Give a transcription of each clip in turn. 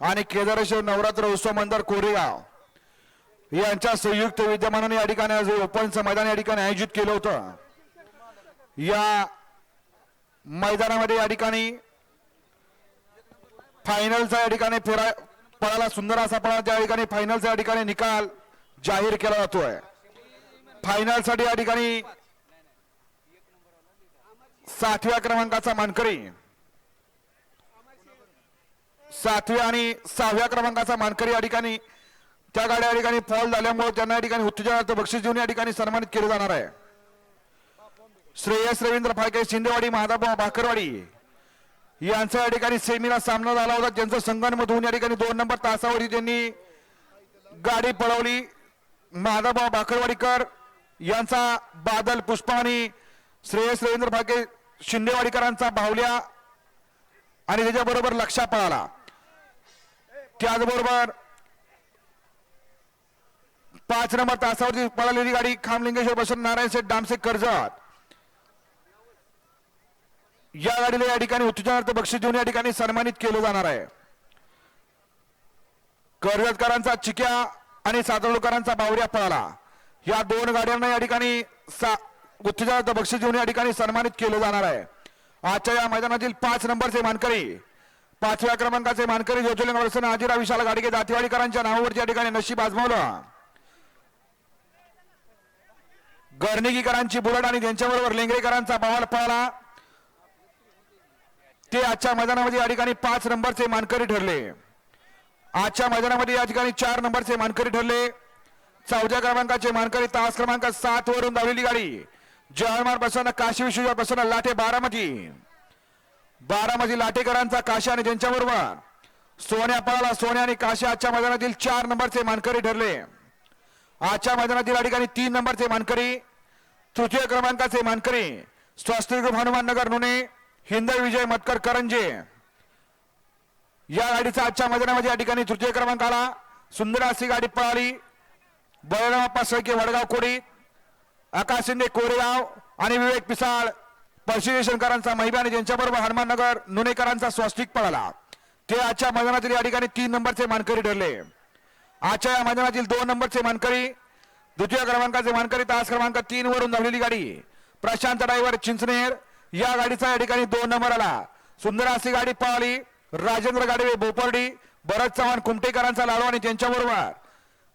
आणि केदारेश्वर नवरात्र उत्सव मंदिर कोरेगाव. यांच्या संयुक्त विद्यमानाने या ठिकाणी आज ओपनचं मैदान या ठिकाणी आयोजित केलं होतं. या मैदानामध्ये या ठिकाणी फायनलचा या ठिकाणी फेरा पळाला सुंदर असा पळा त्या ठिकाणी फायनलचा या ठिकाणी निकाल जाहीर केला जातोय. फायनलसाठी या ठिकाणी सातव्या क्रमांकाचा मानकरी सातव्या आणि सहाव्या क्रमांकाचा मानकरी या ठिकाणी त्या गाड्या या ठिकाणी फॉल झाल्यामुळे त्यांना या ठिकाणी उत्तेजनार्थ बक्षीस देऊन या ठिकाणी सन्मानित केलं जाणार आहे. श्रेयस रवींद्र फाळके शिंदेवाडी महादाबा भाकरवाडी यांचा या ठिकाणी सेमीला सामना झाला होता. त्यांचं संगणमधून या ठिकाणी दोन नंबर तासावरती त्यांनी गाडी पळवली. महादाबा भाकरवाडीकर यांचा बादल पुष्पा आणि श्रेयस रवींद्र फाळके शिंदेवाडीकरांचा बाहुल्या आणि त्याच्याबरोबर लक्षा पळाला. त्याचबरोबर पाच नंबर तासावरती पळालेली गाडी खामलिंगेश्वर बसून नारायण शेठ डामसे कर्जत. या गाडीला या ठिकाणी उत्तेजनार्थ बक्षीस देऊन या ठिकाणी सन्मानित केलं जाणार आहे. कर्जतकरांचा चिक्या आणि सातवडकरांचा बावऱ्या पळाला. या दोन गाड्यांना या ठिकाणी सा उत्तेजनार्थ बक्षीस देऊन या ठिकाणी सन्मानित केलं जाणार आहे. आजच्या या मैदानातील पाच नंबरचे मानकरी पाचव्या क्रमांकाचे मानकरी ज्योतिलिंग वर्षण आजीरा विशाल गाडगे दातेवाडीकरांच्या नावावरती या ठिकाणी नशीब आजमावलं. गर्णिकीकरांची बुलट आणि त्यांच्याबरोबर लेंगरेकरांचा बवाल पळाला. ते आजच्या मैदानामध्ये या ठिकाणी पाच नंबरचे मानकरी ठरले. आजच्या मैदानामध्ये या ठिकाणी चार नंबरचे मानकरी ठरले. चौथ्या क्रमांकाचे मानकरी तास क्रमांक सात वरून धावलेली गाडी. जळमार बसवणं काशी विश्वजा बसवणं लाठे बारामती. बारामती लाटेकरांचा काशा आणि त्यांच्याबरोबर सोन्या पळाला सोन्या आणि काशा आजच्या मैदानातील चार नंबरचे मानकरी ठरले. आजच्या मैदानातील या ठिकाणी तीन नंबरचे मानकरी तृतीय क्रमांकाचे मानकरी स्वस्तिक हनुमाननगर हनुमान नगर नुने हिंदळ विजय मतकर करंजे. या गाडीचा आजच्या मैदानामध्ये या ठिकाणी तृतीय क्रमांक आला. सुंदर अशी गाडी पळाली. बळरामप्पा सळके वडगाव कोडी आकाश शिंदे कोरेगाव आणि विवेक पिसाळ पर्शिदेशनकरांचा महिबा आणि त्यांच्याबरोबर हनुमाननगर नुनेकरांचा स्वस्तिक पळाला. ते आजच्या मैदानातील या ठिकाणी तीन नंबरचे मानकरी ठरले. आजच्या या मैदानातील दोन नंबरचे मानकरी द्वितीय क्रमांकाचे मानकरी तास क्रमांक तीन वरून धावलेली गाडी. प्रशांत ड्रायव्हर चिंचनेर या गाडीचा या ठिकाणी दोन नंबर आला. सुंदर अशी गाडी पळाली. राजेंद्र गाडवे बोपर्डी भरत चव्हाण कुमटेकरांचा लाडू आणि त्यांच्याबरोबर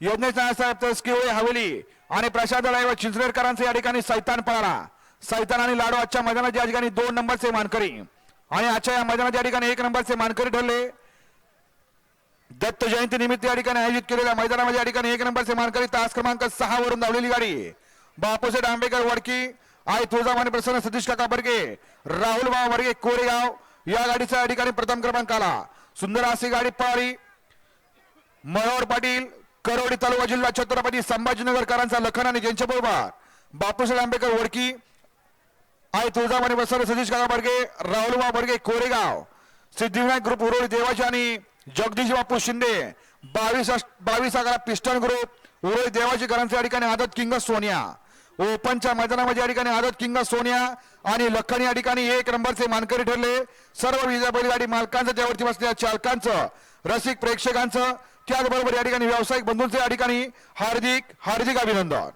योजनेश साहेब तस्किवळे हवेली आणि प्रशांत ड्रायव्हर चिंचनेरकरांचा या ठिकाणी सैतान पळाला. सैतान आणि लाडू आजच्या मैदानात या ठिकाणी दोन नंबरचे मानकरी आणि आजच्या या मैदानात या ठिकाणी एक नंबरचे मानकरी ठरले दत्त जयंती निमित्त या ठिकाणी आयोजित केलेल्या मैदानामध्ये या ठिकाणी एक नंबरचे मानकरी तास क्रमांक सहा वरून धावलेली गाडी बापूसाहेब आंबेकर वडकी आई तुळजामाने प्रसन्न सतीश काका बर्गे राहुल बाबा बर्गे कोरेगाव या गाडीचा या ठिकाणी प्रथम क्रमांक आला. सुंदर अशी गाडी पळाली मनोहर पाटील करोडी तालुका जिल्हा छत्रपती संभाजीनगरकरांचा लखन आणि त्यांच्याबरोबर बापूसाहेब आंबेकर वडकी आई तुळजामाने प्रसन्न सतीश काका बर्गे राहुल बाबा बर्गे कोरेगाव. सिद्धिविनायक ग्रुप उरोळी देवाची आणि जगदीश बापू शिंदे. बावीस बावीस अकरा पिस्टन ग्रुप उरोळी देवाची घरांच्या या ठिकाणी आदत किंग सोनिया. ओपनच्या मैदानामध्ये या ठिकाणी आदत किंग सोनिया आणि लखन या ठिकाणी एक नंबरचे मानकरी ठरले. सर्व विजय बैलगाडी मालकांचं त्यावरती बसलेल्या चालकांचं रसिक प्रेक्षकांचं त्याचबरोबर या ठिकाणी व्यावसायिक बंधूंचं या ठिकाणी हार्दिक हार्दिक अभिनंदन.